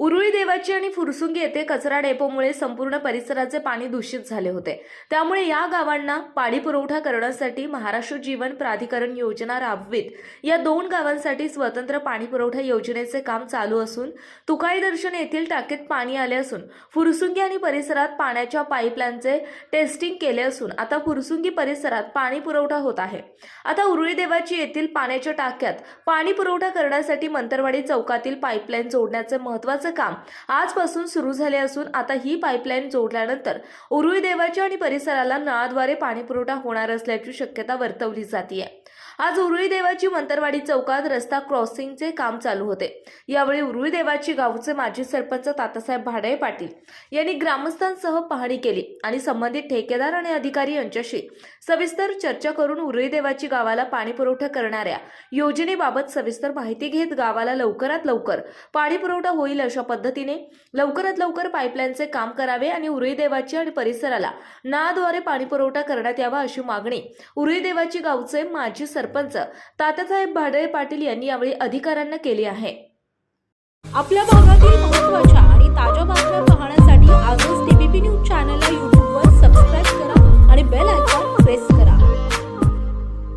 उरुळी देवाची आणि फुरसुंगी येथे कचरा डेपोमुळे संपूर्ण परिसराचे पाणी दूषित झाले होते. त्यामुळे या गावांना पाणी पुरवठा करण्यासाठी महाराष्ट्र जीवन प्राधिकरण योजना राबवित. या दोन गावांसाठी स्वतंत्र पाणी पुरवठा योजनेचे काम चालू असून तुकाई दर्शन येथील टाकीत पाणी आले असून फुरसुंगी आणि परिसरात पाण्याच्या पाईपलाईनचे टेस्टिंग केले असून आता फुरसुंगी परिसरात पाणी पुरवठा होत आहे. आता उरुळी देवाची येथील पाण्याच्या टाक्यात पाणी पुरवठा करण्यासाठी मंतरवाडी चौकातील पाईपलाईन जोडण्याचे महत्त्वाचे काम आजपासून सुरू झाले असून आता ही पाईपलाईन जोडल्यानंतर उरुळी देवाच्या आणि परिसराला नळाद्वारे पाणी पुरवठा होणार असल्याची शक्यता वर्तवली जाते आज उरुळी देवाची मंतरवाडी चौकात रस्ता क्रॉसिंगचे काम चालू होते. यावेळी उरुळी देवाची गावचे माजी सरपंच तातासाहेब भाडे पाटील यांनी ग्रामस्थांसह पाहणी केली आणि संबंधित ठेकेदार आणि अधिकारी यांच्याशी सविस्तर चर्चा करून उरुळी देवाची गावाला पाणी पुरवठा करणाऱ्या योजनेबाबत सविस्तर माहिती घेत गावाला लवकरात लवकर पाणी पुरवठा होईल अशा पद्धतीने लवकरात लवकर पाईपलाईनचे काम करावे आणि उरईदेवाची आणि परिसराला नाद्वारे पाणी पुरवठा करण्यात यावा अशी मागणी उरुळी देवाची गावचे माजी सरपंच तात्यासाहेब भाडळे पाटील यांनी यावेळी अधिकाऱ्यांना केली आहे. आपल्या भागातील